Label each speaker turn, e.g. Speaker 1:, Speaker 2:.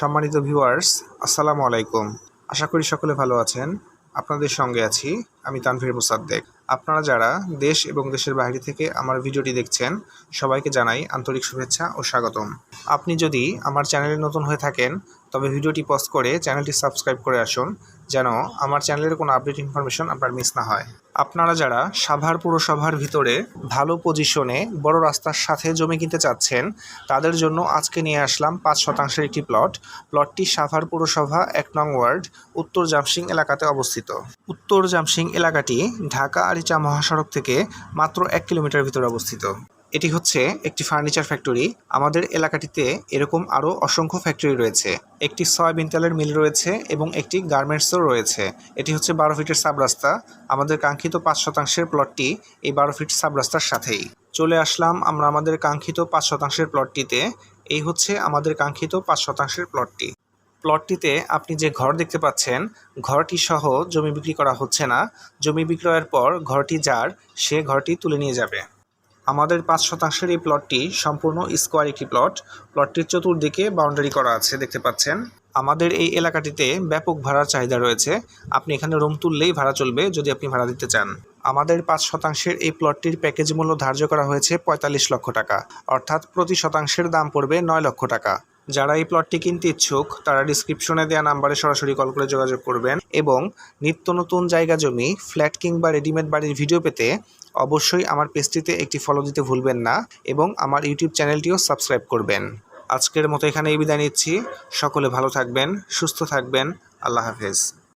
Speaker 1: সম্মানিত ভিউয়ার্স আসসালামু আলাইকুম। আশা করি সকলে ভালো আছেন। আপনাদের সঙ্গে আছি আমি তানভীর মুসাদ্দেক। আপনারা যারা দেশ এবং দেশের বাইরে থেকে আমার ভিডিওটি দেখছেন, সবাইকে জানাই আন্তরিক শুভেচ্ছা ও স্বাগতম। আপনি যদি আমার চ্যানেলে নতুন হয়ে থাকেন, তবে ভিডিওটি পজ করে চ্যানেলটি সাবস্ক্রাইব করে আসুন, যেন আমার চ্যানেলের কোনো আপডেট ইনফরমেশন আপনার মিস না হয়। আপনারা যারা সাভার পুরসভার ভিতরে ভালো পজিশনে বড় রাস্তার সাথে জমি কিনতে চাচ্ছেন, তাদের জন্য আজকে নিয়ে আসলাম পাঁচ শতাংশের একটি প্লট। প্লটটি সাভার পুরসভা এক নং ওয়ার্ড, উত্তর জামসিং এলাকাতে অবস্থিত। উত্তর জামসিং এলাকাটি ঢাকা আরিচা মহাসড়ক থেকে মাত্র এক কিলোমিটার ভিতরে অবস্থিত। এটি হচ্ছে একটি ফার্নিচার ফ্যাক্টরি। আমাদের এলাকাটিতে এরকম আরও অসংখ্য ফ্যাক্টরি রয়েছে। একটি সয়াবিন তেলের মিল রয়েছে এবং একটি গার্মেন্টসও রয়েছে। এটি হচ্ছে বারো ফিটের সাব রাস্তা আমাদের কাঙ্ক্ষিত পাঁচ শতাংশের প্লটটি এই বারো ফিট সাব রাস্তার সাথেই। চলে আসলাম আমরা আমাদের কাঙ্ক্ষিত পাঁচ শতাংশের প্লটটিতে। এই হচ্ছে আমাদের কাঙ্ক্ষিত পাঁচ শতাংশের প্লটটি। প্লটটিতে আপনি যে ঘর দেখতে পাচ্ছেন, ঘরটি সহ জমি বিক্রি করা হচ্ছে না। জমি বিক্রয়ের পর ঘরটি যার, সে ঘরটি তুলে নিয়ে যাবে। আমাদের পাঁচ শতাংশের এই প্লটটি সম্পূর্ণ স্কোয়ার একটি প্লট প্লটটির চতুর্দিকে বাউন্ডারি করা আছে, দেখতে পাচ্ছেন। আমাদের এই এলাকাটিতে ব্যাপক ভাড়ার চাহিদা রয়েছে। আপনি এখানে রুম তুললেই ভাড়া চলবে, যদি আপনি ভাড়া দিতে চান। আমাদের পাঁচ শতাংশের এই প্লটটির প্যাকেজ মূল্য ধার্য করা হয়েছে পঁয়তাল্লিশ লক্ষ টাকা। অর্থাৎ প্রতি শতাংশের দাম পড়বে নয় লক্ষ টাকা। যারা এই প্লটটি কিনতে ইচ্ছুক, তারা ডিসক্রিপশনে দেওয়া নাম্বারে সরাসরি কল করে যোগাযোগ করবেন এবং নিত্য নতুন জায়গা জমি ফ্ল্যাট কিংবা রেডিমেড বাড়ির ভিডিও পেতে অবশ্যই আমার পেজটিতে একটি ফলো দিতে ভুলবেন না এবং আমার ইউটিউব চ্যানেলটিও সাবস্ক্রাইব করবেন। আজকের মতো এখানে এই বিদায় নিচ্ছি। সকলে ভালো থাকবেন, সুস্থ থাকবেন। আল্লাহ হাফেজ।